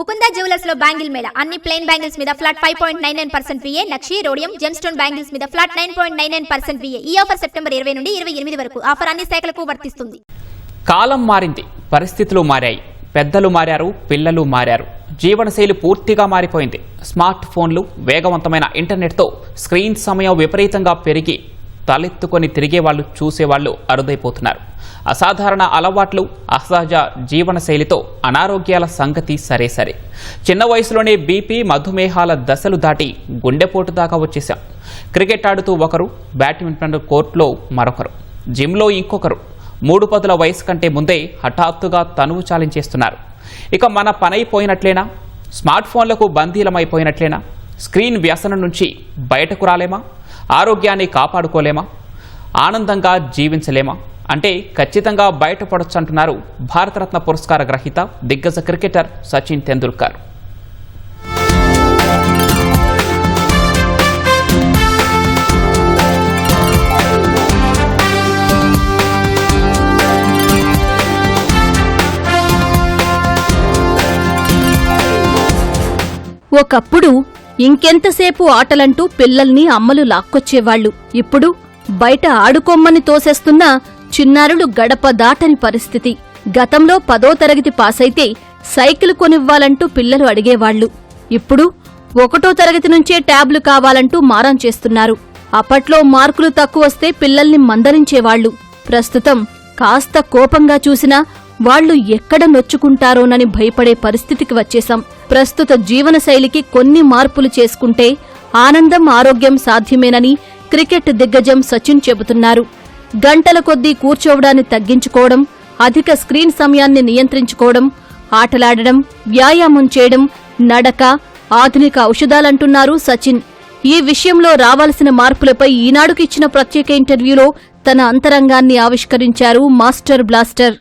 Mukunda జ్యువెలర్స్లో bangle mela. అన్ని plain bangles మీద flat five point nine nine percent V A nakshi rhodium gem stone bangles మీద flat nine point nine nine percent V A ఈ offer September ఇరవై నుండి ఇరవై ఎనిమిది వరకు ఆఫర్ అన్ని శాఖలకు వర్తిస్తుంది. కాలం మారింది. పరిస్థితులు మారాయి. పెద్దలు మారారు పిల్లలు మారారు. జీవనశైలి పూర్తిగా మారిపోయింది. స్మార్ట్ ఫోన్లు వేగవంతమైన ఇంటర్నెట్తో స్క్రీన్ సమయం విపరీతంగా పెరిగి తలెత్తుకొని తిరిగే వాళ్ళు చూసేవాళ్ళు అరుదైపోతున్నారు. అసాధారణ అలవాట్లు అసహజ జీవనశైలితో అనారోగ్యాల సంగతి సరే సరే. చిన్న వయసులోనే బీపీ మధుమేహాల దశలు దాటి గుండెపోటు దాకా వచ్చేశాం. క్రికెట్ ఆడుతూ ఒకరు బ్యాడ్మింటన్ కోర్టులో మరొకరు జిమ్లో ఇంకొకరు. మూడు పదుల వయసు కంటే ముందే హఠాత్తుగా తనువు చాలించేస్తున్నారు. ఇక మన పనైపోయినట్లేనా స్మార్ట్ ఫోన్లకు బందీలమైపోయినట్లేనా? స్క్రీన్ వ్యసనం నుంచి బయటకు రాలేమా? ఆరోగ్యాన్ని కాపాడుకోలేమా? ఆనందంగా జీవించలేమా? అంటే ఖచ్చితంగా బయటపడొచ్చు అంటున్నారు భారతరత్న పురస్కార గ్రహీత దిగ్గజ క్రికెటర్ సచిన్ తెందుల్కర్ ఒకప్పుడు ఇంకెంతసేపు ఆటలంటూ పిల్లల్ని అమ్మలు లాక్కొచ్చేవాళ్ళు ఇప్పుడు బయట ఆడుకోమ్మని తోసేస్తున్నా చిన్నారులు గడప దాటని పరిస్థితి. గతంలో పదో తరగతి పాసైతే సైకిల్ కొనివ్వాలంటూ పిల్లలు అడిగేవాళ్ళు ఇప్పుడు ఒకటో తరగతి నుంచే ట్యాబ్లు కావాలంటూ మారం చేస్తున్నారు. అప్పట్లో మార్కులు తక్కువస్తే పిల్లల్ని మందలించేవాళ్ళు ప్రస్తుతం కాస్త కోపంగా చూసినా వాళ్ళు ఎక్కడ నొచ్చుకుంటారోనని భయపడే పరిస్థితికి వచ్చేశాం. ప్రస్తుత జీవనశైలికి కొన్ని మార్పులు చేసుకుంటే ఆనందం ఆరోగ్యం సాధ్యమేనని క్రికెట్ దిగ్గజం సచిన్ చెబుతున్నారు. గంటల కొద్దీ కూర్చోవడాన్ని తగ్గించుకోవడం అధిక స్క్రీన్ సమయాన్ని నియంత్రించుకోవడం ఆటలాడడం వ్యాయామం చేయడం నడక ఆధునిక ఔషధాలంటున్నారు సచిన్. ఈ విషయంలో రావాల్సిన మార్పులపై ఈనాడుకిచ్చిన ప్రత్యేక ఇంటర్వ్యూలో తన అంతరంగాన్ని ఆవిష్కరించారు మాస్టర్ బ్లాస్టర్.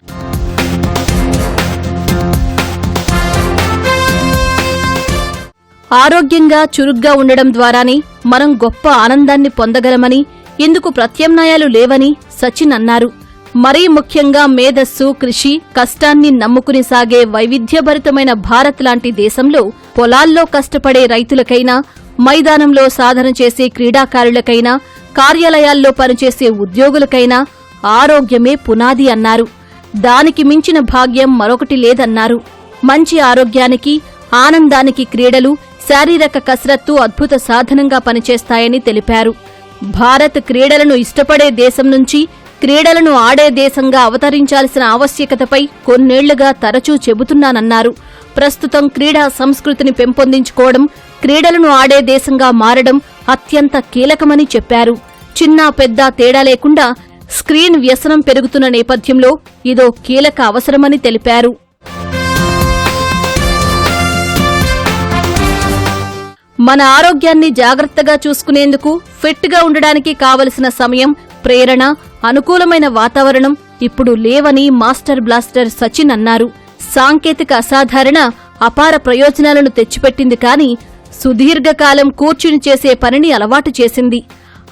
ఆరోగ్యంగా చురుగ్గా ఉండడం ద్వారానే మనం గొప్ప ఆనందాన్ని పొందగలమని ఇందుకు ప్రత్యామ్నాయాలు లేవని సచిన్ అన్నారు. మరీ ముఖ్యంగా మేధస్సు కృషి కష్టాన్ని నమ్ముకుని సాగే వైవిధ్యభరితమైన భారత్ లాంటి దేశంలో పొలాల్లో కష్టపడే రైతులకైనా మైదానంలో సాధన చేసే క్రీడాకారులకైనా కార్యాలయాల్లో పనిచేసే ఉద్యోగులకైనా ఆరోగ్యమే పునాది అన్నారు. దానికి మించిన భాగ్యం మరొకటి లేదన్నారు. మంచి ఆరోగ్యానికి ఆనందానికి క్రీడలు శారీరక కసరత్తు అద్భుత సాధనంగా పనిచేస్తాయని తెలిపారు. భారత్ క్రీడలను ఇష్టపడే దేశం నుంచి క్రీడలను ఆడే దేశంగా అవతరించాల్సిన ఆవశ్యకతపై కొన్నేళ్ళుగా తరచూ చెబుతున్నానన్నారు. ప్రస్తుతం క్రీడా సంస్కృతిని పెంపొందించుకోవడం క్రీడలను ఆడే దేశంగా మారడం అత్యంత కీలకమని చెప్పారు. చిన్న పెద్ద తేడా లేకుండా స్క్రీన్ వ్యసనం పెరుగుతున్న నేపథ్యంలో ఇదో కీలక అవసరమని తెలిపారు. మన ఆరోగ్యాన్ని జాగ్రత్తగా చూసుకునేందుకు ఫిట్గా ఉండడానికి కావలసిన సమయం ప్రేరణ అనుకూలమైన వాతావరణం ఇప్పుడు లేవని మాస్టర్ బ్లాస్టర్ సచిన్ అన్నారు. సాంకేతిక అసాధారణ అపార ప్రయోజనాలను తెచ్చిపెట్టింది కాని సుదీర్ఘకాలం కూర్చుని చేసే పనిని అలవాటు చేసింది.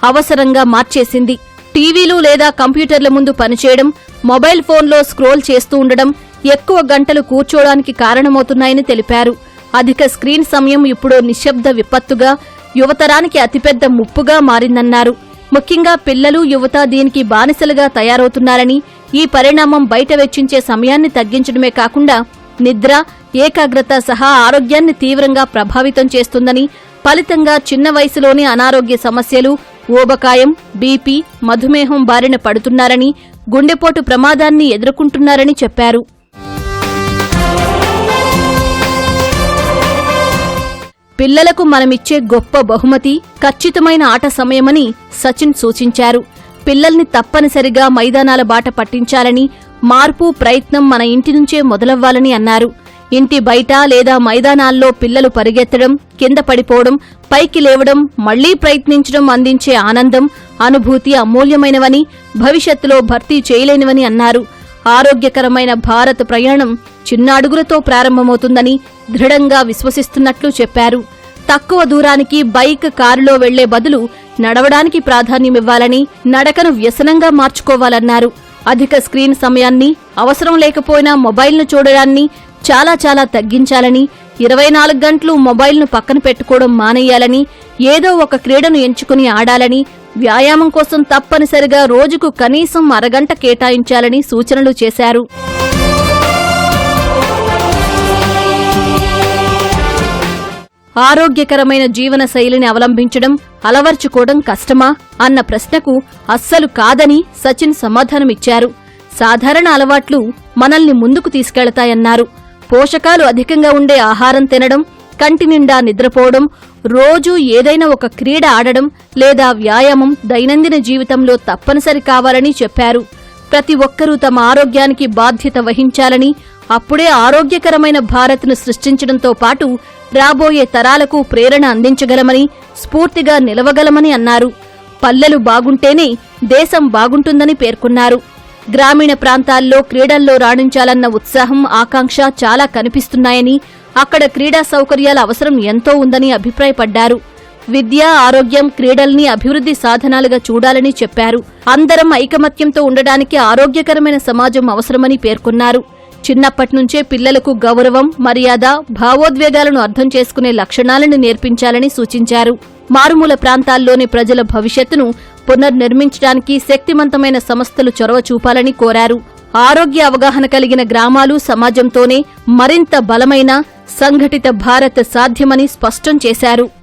అవసరంగా మార్చేసింది. టీవీలు లేదా కంప్యూటర్ల ముందు పనిచేయడం మొబైల్ ఫోన్లో స్క్రోల్ చేస్తూ ఉండడం ఎక్కువ గంటలు కూర్చోడానికి కారణమవుతున్నాయని తెలిపారు. అధిక స్క్రీన్ సమయం ఇప్పుడు నిశ్శబ్ద విపత్తుగా యువతరానికి అతిపెద్ద ముప్పుగా మారిందన్నారు. ముఖ్యంగా పిల్లలు యువత దీనికి బానిసలుగా తయారవుతున్నారని ఈ పరిణామం బయట వెచ్చించే సమయాన్ని తగ్గించడమే కాకుండా నిద్ర ఏకాగ్రత సహా ఆరోగ్యాన్ని తీవ్రంగా ప్రభావితం చేస్తుందని ఫలితంగా చిన్న వయసులోనే అనారోగ్య సమస్యలు ఊబకాయం బీపీ మధుమేహం బారిన పడుతున్నారని గుండెపోటు ప్రమాదాన్ని ఎదుర్కొంటున్నారని చెప్పారు. పిల్లలకు మనమిచ్చే గొప్ప బహుమతి ఖచ్చితమైన ఆట సమయమని సచిన్ సూచించారు. పిల్లల్ని తప్పనిసరిగా మైదానాల బాట పట్టించాలని మార్పు ప్రయత్నం మన ఇంటి నుంచే మొదలవ్వాలని అన్నారు. ఇంటి బయట లేదా మైదానాల్లో పిల్లలు పరిగెత్తడం కింద పడిపోవడం పైకి లేవడం మళ్ళీ ప్రయత్నించడం అందించే ఆనందం అనుభూతి అమూల్యమైనవని భవిష్యత్తులో భర్తీ చేయలేనివని అన్నారు. ఆరోగ్యకరమైన భారత్ ప్రయాణం చిన్న అడుగులతో ప్రారంభమవుతుందని దృఢంగా విశ్వసిస్తున్నట్లు చెప్పారు. తక్కువ దూరానికి బైక్ కారులో వెళ్ళే బదులు నడవడానికి ప్రాధాన్యమివ్వాలని నడకను వ్యసనంగా మార్చుకోవాలన్నారు. అధిక స్క్రీన్ సమయాన్ని అవసరం లేకపోయినా మొబైల్ను చూడడాన్ని చాలా చాలా తగ్గించాలని ఇరవై నాలుగు గంటలు మొబైల్ను పక్కన పెట్టుకోవడం మానేయాలని ఏదో ఒక క్రీడను ఎంచుకుని ఆడాలని వ్యాయామం కోసం తప్పనిసరిగా రోజుకు కనీసం అరగంట కేటాయించాలని సూచనలు చేశారు. ఆరోగ్యకరమైన జీవన శైలిని అవలంబించడం అలవర్చుకోవడం కష్టమా? అన్న ప్రశ్నకు అస్సలు కాదని సచిన్ సమాధానమిచ్చారు. సాధారణ అలవాట్లు మనల్ని ముందుకు తీసుకెళతాయన్నారు. పోషకాలు అధికంగా ఉండే ఆహారం తినడం కంటి నిండా నిద్రపోవడం రోజూ ఏదైనా ఒక క్రీడ ఆడడం లేదా వ్యాయామం దైనందిన జీవితంలో తప్పనిసరి కావాలని చెప్పారు. ప్రతి ఒక్కరూ తమ ఆరోగ్యానికి బాధ్యత వహించాలని అప్పుడే ఆరోగ్యకరమైన భారత్ను సృష్టించడంతో పాటు రాబోయే తరాలకు ప్రేరణ అందించగలమని స్ఫూర్తిగా నిలవగలమని అన్నారు. పల్లెలు బాగుంటేనే దేశం బాగుంటుందని పేర్కొన్నారు. గ్రామీణ ప్రాంతాల్లో క్రీడల్లో రాణించాలన్న ఉత్సాహం ఆకాంక్ష చాలా కనిపిస్తున్నాయని అక్కడ క్రీడా సౌకర్యాల అవసరం ఎంతో ఉందని అభిప్రాయపడ్డారు. విద్య ఆరోగ్యం క్రీడల్ని అభివృద్ధి సాధనాలుగా చూడాలని చెప్పారు. అందరం ఐకమత్యంతో ఉండడానికి ఆరోగ్యకరమైన సమాజం అవసరమని పేర్కొన్నారు. చిన్నప్పటినుంచే పిల్లలకు గౌరవం మర్యాద భావోద్వేగాలను అర్థం చేసుకునే లక్షణాలను నేర్పించాలని సూచించారు. మారుమూల ప్రాంతాల్లోని ప్రజల భవిష్యత్తును పునర్నిర్మించడానికి శక్తివంతమైన సంస్థలు చొరవ చూపాలని కోరారు. ఆరోగ్య అవగాహన కలిగిన గ్రామాలు సమాజంతోనే మరింత బలమైన సంఘటిత భారత్ సాధ్యమని స్పష్టం చేశారు.